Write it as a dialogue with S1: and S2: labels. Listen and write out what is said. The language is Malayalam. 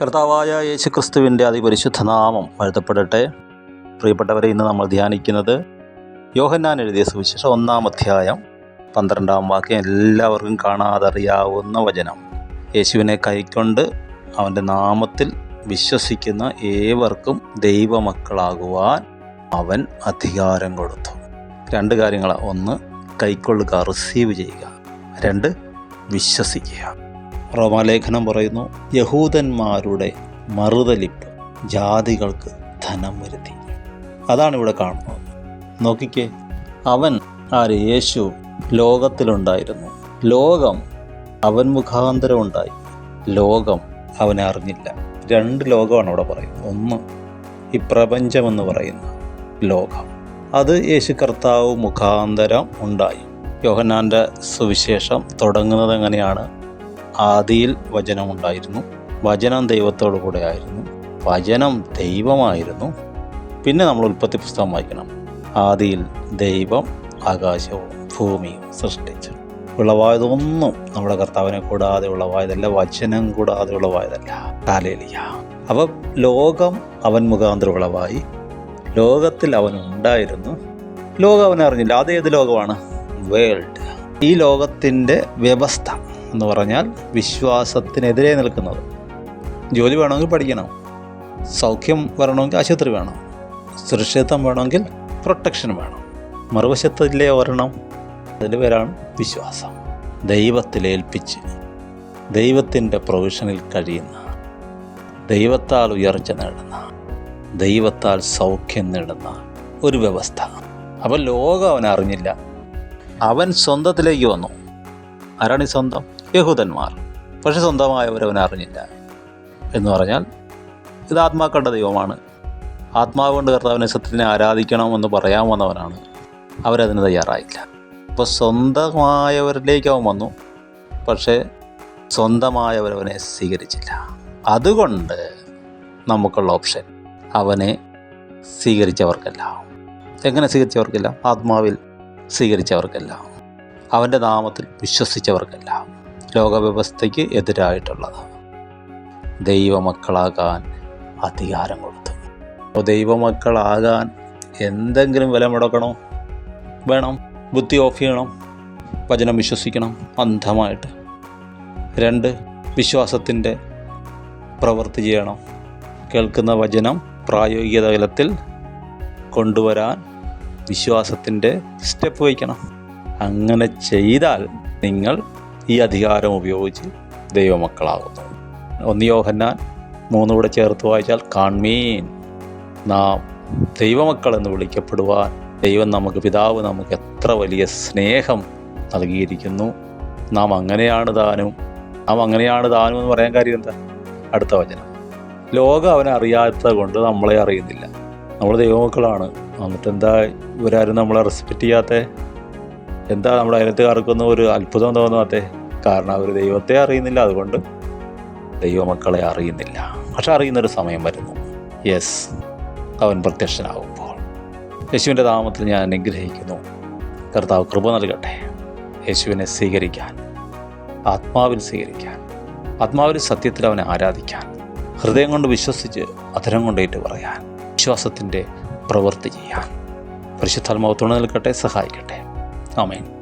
S1: കർത്താവായ യേശുക്രിസ്തുവിന്റെ അതിപരിശുദ്ധ നാമം വാഴ്ത്തപ്പെടട്ടെ പ്രിയപ്പെട്ടവരെ ഇന്ന് നമ്മൾ ധ്യാനിക്കുന്നത് യോഹന്നാൻ എഴുതിയ സുവിശേഷം ഒന്നാം അധ്യായം പന്ത്രണ്ടാം വാക്യം എല്ലാവർക്കും കാണാതറിയാവുന്ന വചനം. യേശുവിനെ കൈക്കൊണ്ട് അവന്റെ നാമത്തിൽ വിശ്വസിക്കുന്ന ഏവർക്കും ദൈവമക്കളാകുവാൻ അവൻ അധികാരം കൊടുത്തു. രണ്ട് കാര്യങ്ങളാണ് ഒന്ന് കൈക്കൊള്ളുക റിസീവ് ചെയ്യുക. രണ്ട് വിശ്വസിക്കുക. റോമാലേഖനം പറയുന്നു യഹൂദന്മാരുടെ മറുതലിപ്പ് ജാതികൾക്ക് ധനം വരുത്തി. അതാണ് ഇവിടെ കാണുന്നത്. നോക്കിക്കേ അവൻ ആര്? യേശു ലോകത്തിലുണ്ടായിരുന്നു. ലോകം അവൻ മുഖാന്തരം ഉണ്ടായി. ലോകം അവനെ അറിഞ്ഞില്ല. രണ്ട് ലോകമാണ് അവിടെ പറയുന്നത്. ഒന്ന് ഈ പ്രപഞ്ചമെന്ന് പറയുന്ന ലോകം. അത് യേശു കർത്താവ് മുഖാന്തരം ഉണ്ടായി. യോഹന്നാന്റെ സുവിശേഷം തുടങ്ങുന്നത് എങ്ങനെയാണ്? ആദിയിൽ വചനമുണ്ടായിരുന്നു. വചനം ദൈവത്തോടു കൂടെ ആയിരുന്നു. വചനം ദൈവമായിരുന്നു. പിന്നെ നമ്മൾ ഉൽപ്പത്തി പുസ്തകം വായിക്കണം. ആദിയിൽ ദൈവം ആകാശവും ഭൂമിയും സൃഷ്ടിച്ചു. ഉളവായതൊന്നും നമ്മുടെ കർത്താവിനെ കൂടാതെ ഉളവായതല്ല വചനം കൂടാതെ ഉളവായതല്ല. കാലേലിയ അപ്പം ലോകം അവൻ മുഖാന്തരം ഉളവായി. ലോകത്തിൽ അവൻ ഉണ്ടായിരുന്നു. ലോകം അവനെ അറിഞ്ഞില്ല അത് ഏത് ലോകമാണ്? വേൾഡ്. ഈ ലോകത്തിന്റെ വ്യവസ്ഥ. എന്ന് പറഞ്ഞാൽ വിശ്വാസത്തിനെതിരെ നിൽക്കുന്നത്. ജോലി വേണമെങ്കിൽ പഠിക്കണം. സൗഖ്യം വരണമെങ്കിൽ ആശുപത്രി വേണം. സുരക്ഷിതത്വം വേണമെങ്കിൽ പ്രൊട്ടക്ഷൻ വേണം. മറുവശത്തിലെ ഒരെണ്ണം അതിന്റെ പേരാണ് വിശ്വാസം. ദൈവത്തിലേൽപ്പിച്ച് ദൈവത്തിന്റെ പ്രൊവിഷനിൽ കഴിയുന്ന ദൈവത്താൽ ഉയർച്ച നേടുന്ന ദൈവത്താൽ സൗഖ്യം നേടുന്ന ഒരു വ്യവസ്ഥ. അപ്പം ലോകം അവൻ അറിഞ്ഞില്ല അവൻ സ്വന്തത്തിലേക്ക് വന്നു. ആരാണ് സ്വന്തം? യഹൂദന്മാർ. പക്ഷെ സ്വന്തമായവർ അവൻ അറിഞ്ഞില്ല. എന്ന് പറഞ്ഞാൽ ഇത് ആത്മാക്കളുടെ ദൈവമാണ്. ആത്മാവ് കൊണ്ട് കർത്താവിനെ സത്യത്തിനെ ആരാധിക്കണമെന്ന് പറയാൻ വന്നവനാണ്. അവരതിന് തയ്യാറായില്ല. അപ്പോൾ സ്വന്തമായവരിലേക്ക് അവൻ വന്നു. പക്ഷേ സ്വന്തമായവരവനെ സ്വീകരിച്ചില്ല. അതുകൊണ്ട് നമുക്കുള്ള ഓപ്ഷൻ അവനെ സ്വീകരിച്ചവർക്കല്ല. എങ്ങനെ സ്വീകരിച്ചവർക്കില്ല? ആത്മാവിൽ സ്വീകരിച്ചവർക്കല്ല. അവന്റെ നാമത്തിൽ വിശ്വസിച്ചവർക്കല്ല. ലോകവ്യവസ്ഥയ്ക്ക് എതിരായിട്ടുള്ളത്. ദൈവമക്കളാകാൻ അധികാരം കൊടുത്തു. അപ്പോൾ ദൈവമക്കളാകാൻ എന്തെങ്കിലും വില മുടക്കണോ? വേണം. ബുദ്ധി ഓഫ് ചെയ്യണം. വചനം വിശ്വസിക്കണം. അന്ധമായിട്ട്. രണ്ട് വിശ്വാസത്തിന്റെ പ്രവൃത്തി ചെയ്യണം. കേൾക്കുന്ന വചനം പ്രായോഗിക തലത്തിൽ കൊണ്ടുവരാൻ വിശ്വാസത്തിന്റെ സ്റ്റെപ്പ് വയ്ക്കണം. അങ്ങനെ ചെയ്താൽ നിങ്ങൾ ഈ അധികാരം ഉപയോഗിച്ച് ദൈവമക്കളാകുന്നു ഒന്നിയോഹന്നാൻ മൂന്ന് കൂടെ ചേർത്ത് വായിച്ചാൽ കാൺമീൻ നാം ദൈവമക്കൾ എന്ന് വിളിക്കപ്പെടുവാൻ ദൈവം നമുക്ക് പിതാവ് നമുക്ക് എത്ര വലിയ സ്നേഹം നൽകിയിരിക്കുന്നു. നാം അങ്ങനെയാണ് താനും. നാം അങ്ങനെയാണ് താനും എന്ന് പറയാൻ കാര്യം എന്താ? അടുത്ത വചനം. ലോകം അവനെ അറിയാത്തത് കൊണ്ട് നമ്മളെ അറിയുന്നില്ല. നമ്മൾ ദൈവമക്കളാണ്. എന്നിട്ട് എന്താ? ഇവരാരും നമ്മളെ റെസ്പെക്റ്റ് ചെയ്യാത്ത? എന്താ നമ്മുടെ അയലത്തുകാർക്കൊന്നും ഒരു അത്ഭുതം തോന്നാത്തേ കാരണം അവർ ദൈവത്തെ അറിയുന്നില്ല അതുകൊണ്ട് ദൈവമക്കളെ അറിയുന്നില്ല. പക്ഷെ അറിയുന്നൊരു സമയം വരുന്നു. യെസ് അവൻ പ്രത്യക്ഷനാകുമ്പോൾ യേശുവിന്റെ നാമത്തിൽ ഞാൻ അനുഗ്രഹിക്കുന്നു. കർത്താവ് കൃപ നൽകട്ടെ. യേശുവിനെ സ്വീകരിക്കാൻ ആത്മാവിൽ സ്വീകരിക്കാൻ ആത്മാവിൽ സത്യത്തിൽ അവനെ ആരാധിക്കാൻ ഹൃദയം കൊണ്ട് വിശ്വസിച്ച് അധരം കൊണ്ടേറ്റ് പറയാൻ വിശ്വാസത്തിന്റെ പ്രവൃത്തി ചെയ്യാൻ. പരിശുദ്ധാത്മാവ് തുണ നിൽക്കട്ടെ സഹായിക്കട്ടെ. Amen.